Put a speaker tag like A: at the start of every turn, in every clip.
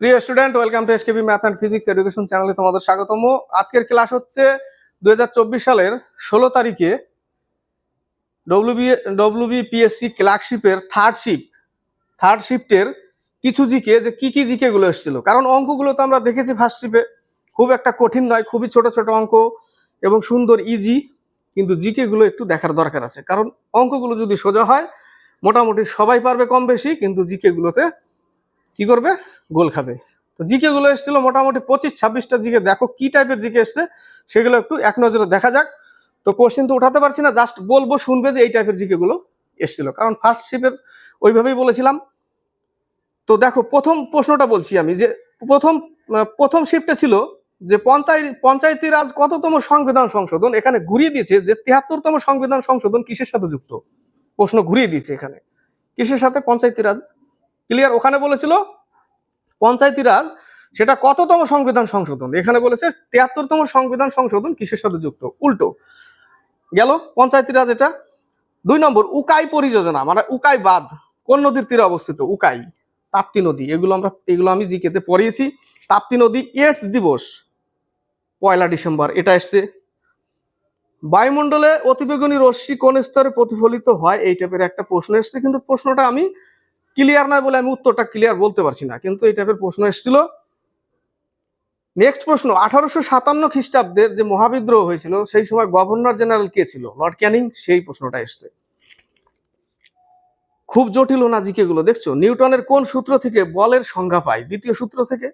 A: প্রিয় student, welcome to SKB math and physics education চ্যানেলে তোমাদের স্বাগতম। আজকের ক্লাস হচ্ছে দু হাজার চব্বিশ সালের ষোলো তারিখে ডব্লিউবি ডব্লিউবি পিএসসি ক্লার্কশিপের থার্ড শিফট থার্ড শিফটের কিছু জিকে, যে কি কি জিকে গুলো এসেছিল। কারণ অঙ্কগুলো তো আমরা দেখেছি ফার্স্ট শিপে খুব একটা কঠিন নয়, খুবই ছোট ছোট অঙ্ক এবং সুন্দর ইজি কিন্তু জিকে গুলো একটু দেখার দরকার আছে। কারণ অঙ্কগুলো যদি সোজা হয়, মোটামুটি সবাই পারবে কম বেশি, কিন্তু জিকে গুলোতে কি করবে? গোল খাবে। তো জিকে গুলো এসেছিল মোটামুটি পঁচিশ, ছাব্বিশটা জিকে। দেখো কি টাইপের জিকে এসছে, সেগুলো একটু এক নজরে দেখা যাক। তো কোশ্চেন তো উঠাতে পারছি না জাস্ট বলব, শুনবে যে এই টাইপের জিকে গুলো এসেছিল। কারণ ফার্স্ট শিপের ওইভাবেই বলেছিলাম। তো দেখো, প্রথম প্রশ্নটা বলছি আমি যে, প্রথম প্রথম শিফটে ছিল যে পঞ্চায়েত পঞ্চায়েতি রাজ কততম সংবিধান সংশোধন? এখানে ঘুরিয়ে দিয়েছে যে তিয়াত্তরতম সংবিধান সংশোধন কিসের সাথে যুক্ত? প্রশ্ন ঘুরিয়ে দিয়েছে এখানে। কিসের সাথে? পঞ্চায়েতি রাজ। ক্লিয়ার ওখানে বলেছিল পঞ্চায়েতি রাজ সেটা কততম সংবিধান সংশোধন? এখানে বলেছে তিয়াত্তরতম সংবিধান সংশোধন কিসের সাথে যুক্ত? উল্টো। গেল পঞ্চায়েতি রাজ এটা। দুই নম্বর, উকাই পরিযোজনা মানে উকাই বাঁধ। কোন নদীর তীরে অবস্থিত? উকাই। তাপ্তি নদী। এগুলো আমরা, এগুলো আমি জিকেতে পড়িয়েছি। তাপ্তি নদী এইডস দিবস, পয়লা ডিসেম্বর, এটা এসছে। বায়ুমণ্ডলে অতিবেগুনি রশ্মি কোন স্তরে প্রতিফলিত হয়? এই টাইপের একটা প্রশ্ন এসছে। কিন্তু প্রশ্নটা আমি ক্লিয়ার নয় বলে আমি উত্তরটা ক্লিয়ার বলতে পারছি না, কিন্তু এই টাইপের প্রশ্ন এসেছিল। নেক্সট প্রশ্ন, আঠারোশো সাতান্ন খ্রিস্টাব্দের যে মহাবিদ্রোহ হয়েছিল, সেই সময় গভর্নর জেনারেল কে ছিল? লর্ড ক্যানিং, সেই প্রশ্নটা এসছে। খুব জটিল না জিকে গুলো দেখছ? নিউটনের কোন সূত্র থেকে বলের সংজ্ঞা পাই দ্বিতীয় সূত্র থেকে?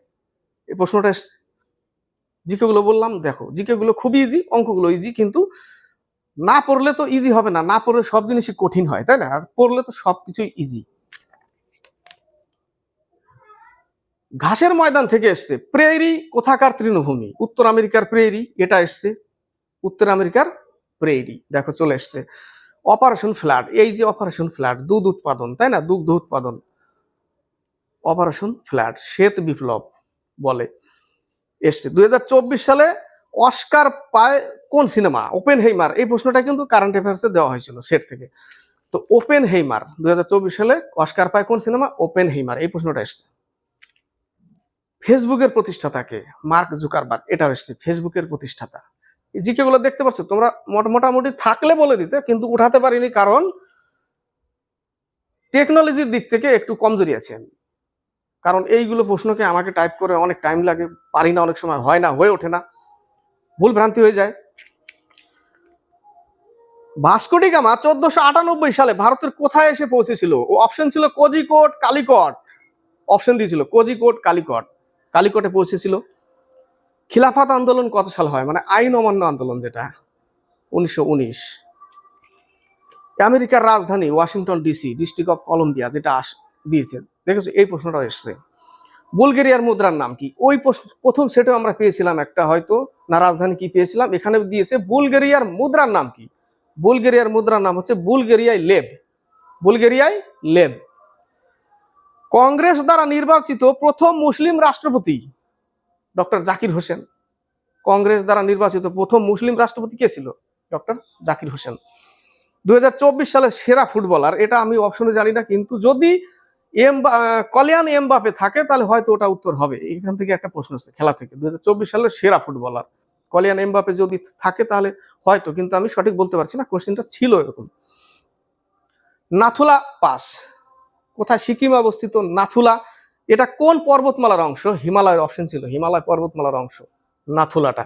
A: এই প্রশ্নটা এসছে। জিকে গুলো বললাম, দেখো জিকে গুলো খুবই ইজি অঙ্কগুলো ইজি কিন্তু না পড়লে তো ইজি হবে না না পড়লে সব জিনিসই কঠিন হয়, তাই না? আর পড়লে তো সবকিছুই ইজি ঘাসের ময়দান থেকে এসছে। প্রেরি কোথাকার তৃণভূমি? উত্তর আমেরিকার প্রেরি এটা এসছে। উত্তর আমেরিকার প্রেরি দেখো চলে এসছে। অপারেশন ফ্ল্যাট এই যে অপারেশন ফ্ল্যাট দুধ উৎপাদন, তাই না? দুগ্ধ উৎপাদন। অপারেশন ফ্ল্যাট শ্বেত বিপ্লব বলে এসছে। দুই হাজার চব্বিশ সালে অস্কার পায় কোন সিনেমা? ওপেন হেইমার এই প্রশ্নটা কিন্তু কারেন্ট অ্যাফেয়ার্সে দেওয়া হয়েছিল সেট থেকে। তো ওপেন হেইমার দুই হাজার চব্বিশ সালে অস্কার পায় কোন সিনেমা? ওপেন হেইমার এই প্রশ্নটা এসছে। ফেসবুকের প্রতিষ্ঠাতাকে, মার্ক জুকারবার্গ এটা এসছে ফেসবুকের প্রতিষ্ঠাতা। জিকে গুলো দেখতে পাচ্ছ, তোমরা মোট- মোটামুটি থাকলে বলে দিতে, কিন্তু উঠাতে পারিনি কারণ টেকনোলজির দিক থেকে একটু কমজোরি আছে। আমি কারণ এইগুলো প্রশ্নকে আমাকে টাইপ করে অনেক টাইম লাগে, পারি না, অনেক সময় হয় না, হয়ে ওঠে না। ভুল ভ্রান্তি হয়ে যায়। ভাস্কোডি গামা চোদ্দশো আটানব্বই সালে ভারতের কোথায় এসে পৌঁছেছিল? ও অপশন ছিল কোজিকোট কালিকট। অপশন দিয়েছিল কোজিকোট কালিকট। কালিকটে পৌঁছেছিল। খিলাফাত আন্দোলন কত সাল হয়? মানে আইন অমান্য আন্দোলন যেটা, উনিশশো উনিশ। আমেরিকার রাজধানী Washington DC, district of Columbia, যেটা আস, দিয়েছে। দেখেছ, এই প্রশ্নটা এসছে। বুলগেরিয়ার মুদ্রার নাম কি? ওই প্রথম সেটেও আমরা পেয়েছিলাম একটা হয়তো, না রাজধানী কি পেয়েছিলাম? এখানে দিয়েছে বুলগেরিয়ার মুদ্রার নাম কি? বুলগেরিয়ার মুদ্রার নাম হচ্ছে বুলগেরিয়ায় লেব। বুলগেরিয়ায় লেব। কংগ্রেস দ্বারা নির্বাচিত প্রথম মুসলিম রাষ্ট্রপতি ডক্টর জাকির হোসেন। কংগ্রেস দ্বারা নির্বাচিত প্রথম মুসলিম রাষ্ট্রপতি কে ছিল? ডক্টর জাকির হোসেন। দুই সালের সেরা ফুটবলার, এটা আমি অপশনে জানি না, কিন্তু যদি এম কলিয়ান এমবাপে থাকে, তাহলে হয়তো ওটা উত্তর হবে। এখান থেকে একটা প্রশ্ন আছে খেলা থেকে। দুই সালের সেরা ফুটবলার। কলিয়ান এমবাপে যদি থাকে, তাহলে হয়তো, কিন্তু আমি সঠিক বলতে পারছি না কোশ্চেনটা ছিল এরকম। নাথুলা পাস। কোথায়? সিকিমে অবস্থিত নাথুলা। এটা কোন পর্বতমালার অংশ? হিমালয়ের অপশন ছিল। হিমালয় পর্বতমালার অংশ, নাথুলাটা।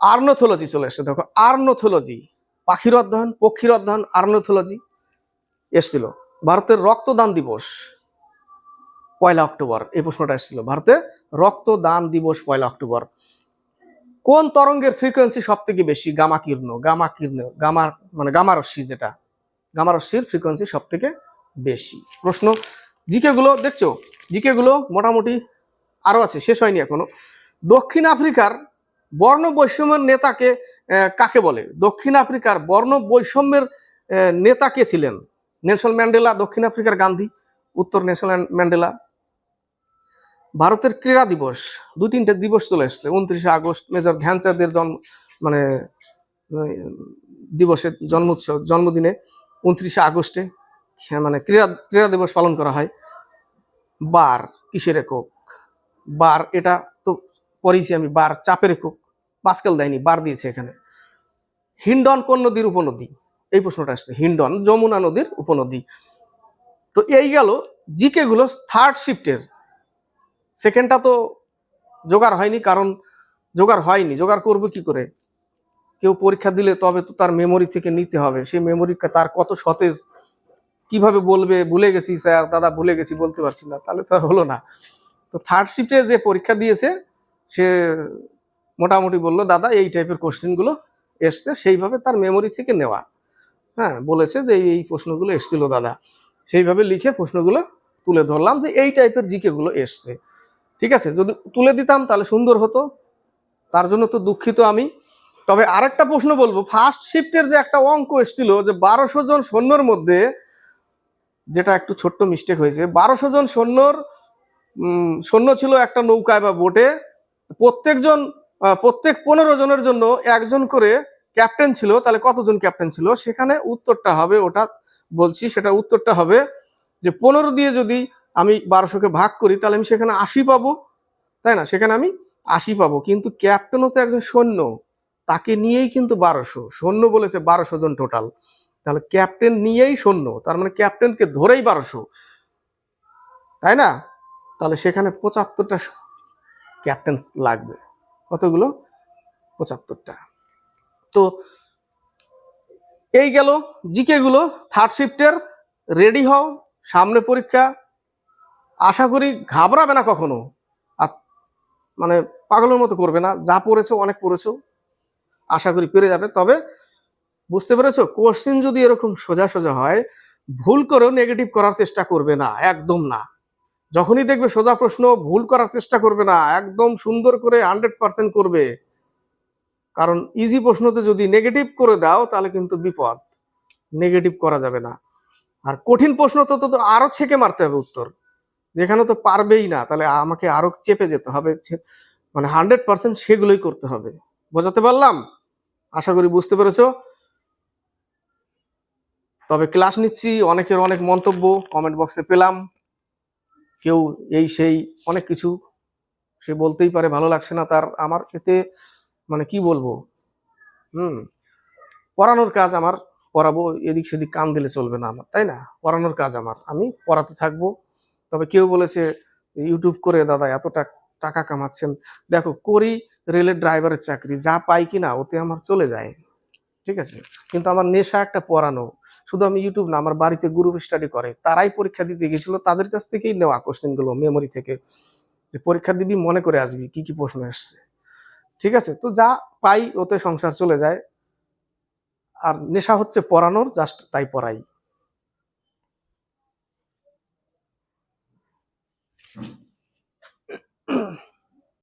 A: আর্নোথোলজি চলে এসছে। দেখো, আর্নোথোলজি, পাখির অধ্যয়ন, পক্ষীর অধ্যয়ন, আর্নোথোলজি এসছিল। ভারতের রক্তদান দিবস, পয়লা অক্টোবর, এই প্রশ্নটা এসেছিল। ভারতে রক্তদান দিবস, পয়লা অক্টোবর। কোন তরঙ্গের ফ্রিকোয়েন্সি সব থেকে বেশি? গামা কিরণ গামা কিরণ গামা মানে গামারশ্মি যেটা গামা রশ্মির ফ্রিকোয়েন্সি সব থেকে বেশি। প্রশ্ন জিকে গুলো দেখছ? জিকে গুলো মোটামুটি আরও আছে শেষ হয়নি এখনও। দক্ষিণ আফ্রিকার বর্ণ বৈষম্যের নেতাকে কাকে বলে? দক্ষিণ আফ্রিকার বর্ণ বৈষম্যের নেতা কে ছিলেন? নেলসন ম্যান্ডেলা দক্ষিণ আফ্রিকার গান্ধী উত্তর নেলসন ম্যান্ডেলা। ভারতের ক্রীড়া দিবস দু তিনটে দিবস চলে এসছে। উনত্রিশে আগস্ট মেজর ধ্যানচাঁদের জন্ম মানে আহ, দিবসের জন্ম উৎসব জন্মদিনে। উনত্রিশে আগস্টে মানে ক্রীড়া ক্রীড়া দিবস পালন করা হয়। বার কিসের একক? বার, এটা তো পড়েছি আমি, বার চাপের একক। পাস্কেল দেয়নি, বার দিয়েছে এখানে। হিন্ডন কোন নদীর উপনদী? এই প্রশ্নটা আসছে। হিন্ডন, যমুনা নদীর উপনদী। তো এই গেল জিকে গুলো থার্ড শিফটের সেকেন্ডটা তো জোগাড় হয়নি, কারণ জোগাড় হয়নি। জোগাড় করব কি করে? কেউ পরীক্ষা দিলে তবে তো তার মেমোরি থেকে নিতে হবে। সেই মেমোরি তার কত সতেজ কীভাবে বলবে, ভুলে গেছি স্যার, দাদা ভুলে গেছি, বলতে পারছি না, তাহলে তো আর হলো না। তো থার্ড শিফটে যে পরীক্ষা দিয়েছে, সে মোটামুটি বলল, দাদা, এই টাইপের কোশ্চেনগুলো এসছে, সেইভাবে তার মেমোরি থেকে নেওয়া। হ্যাঁ বলেছে যে এই প্রশ্নগুলো এসছিল, দাদা। সেইভাবে লিখে প্রশ্নগুলো তুলে ধরলাম যে এই টাইপের জিকে গুলো এসছে। ঠিক আছে? যদি তুলে দিতাম, তাহলে সুন্দর হতো। তার জন্য তো দুঃখিত আমি। তবে আরেকটা প্রশ্ন বলব ফার্স্ট শিফটের যে একটা অঙ্ক এসেছিল, যে বারোশো জন সৈন্যর মধ্যে যেটা একটু ছোট্ট মিস্টেক হয়েছে। বারোশো জন সৈন্যর সৈন্য ছিল একটা নৌকায় বা বোটে প্রত্যেকজন প্রত্যেক পনেরো জনের জন্য একজন করে ক্যাপ্টেন ছিল। তাহলে কতজন ক্যাপ্টেন ছিল? সেখানে উত্তরটা হবে, ওটা বলছি, সেটা উত্তরটা হবে যে পনেরো দিয়ে যদি আমি বারোশোকে ভাগ করি, তাহলে আমি সেখানে আশি পাবো। তাই না? সেখানে আমি আশি পাবো। কিন্তু ক্যাপ্টেনও তো একজন সৈন্য, তাকে নিয়েই কিন্তু বারোশো। সৈন্য বলেছে বারোশো জন টোটাল তাহলে ক্যাপ্টেন নিয়েই সৈন্য, তার মানে ক্যাপ্টেনকে ধরেই বারোশো। তাই না? তাহলে সেখানে পঁচাত্তরটা ক্যাপ্টেন লাগবে। কতগুলো? পঁচাত্তরটা। তো এই গেল জিকে গুলো থার্ড শিফটের রেডি হও, সামনে পরীক্ষা। আশা করি ঘাবড়াবে না কখনো। আর মানে পাগলের মতো করবে না। যা পড়েছো, অনেক পড়েছো। আশা করি পেরে যাবে। তবে বুঝতে পেরেছ? কোশ্চিন যদি এরকম সোজা সোজা হয়, ভুল করেও নেগেটিভ করার চেষ্টা করবে না, একদম না। যখনই দেখবে সোজা প্রশ্ন, ভুল করার চেষ্টা করবে না, একদম সুন্দর করে হান্ড্রেড পার্সেন্ট করবে। কারণ ইজি প্রশ্নতে যদি নেগেটিভ করে দাও, তাহলে কিন্তু বিপদ। নেগেটিভ করা যাবে না। আর কঠিন প্রশ্ন তো তো আরও ছেকে মারতে হবে উত্তর। যেখানে তো পারবেই না, তাহলে আমাকে আরও চেপে যেতে হবে। মানে হান্ড্রেড পার্সেন্ট সেগুলোই করতে হবে। বোঝাতে পারলাম? আশা করি বুঝতে পেরেছ? তবে ক্লাস নিচ্ছি, অনেকের অনেক মন্তব্য কমেন্ট বক্সে পেলাম। কেউ এই সেই অনেক কিছু সে বলতেই পারে, ভালো লাগছে না তার আমার এতে মানে কি বলব? হুম, পড়ানোর কাজ আমার, পড়াবো, এদিক সেদিক কান দিলে চলবে না আমার, তাই না? পড়ানোর কাজ আমার, আমি পড়াতে থাকব। তবে কেউ বলেছে ইউটিউব করে দাদা এত টাক- টাকা কামাচ্ছেন। দেখো, করি, রেলের ড্রাইভারের চাকরি, যা পাই কিনা, ওতে আমার চলে যায়। ঠিক আছে? কিন্তু আমার নেশা একটা পড়ানো শুধু আমি ইউটিউব না, আমার বাড়িতে গ্রুপ স্টাডি করে। তারাই পরীক্ষা দিতে গেছিল, তাদের কাছ থেকেই নেওয়া কোশ্চেনগুলো মেমোরি থেকে। যে পরীক্ষা দিবি, মনে করে আসবি, কি কি প্রশ্ন এসছে। ঠিক আছে? তো যা পাই, ওতে সংসার চলে যায়। আর নেশা হচ্ছে পড়ানোর জাস্ট তাই পড়াই।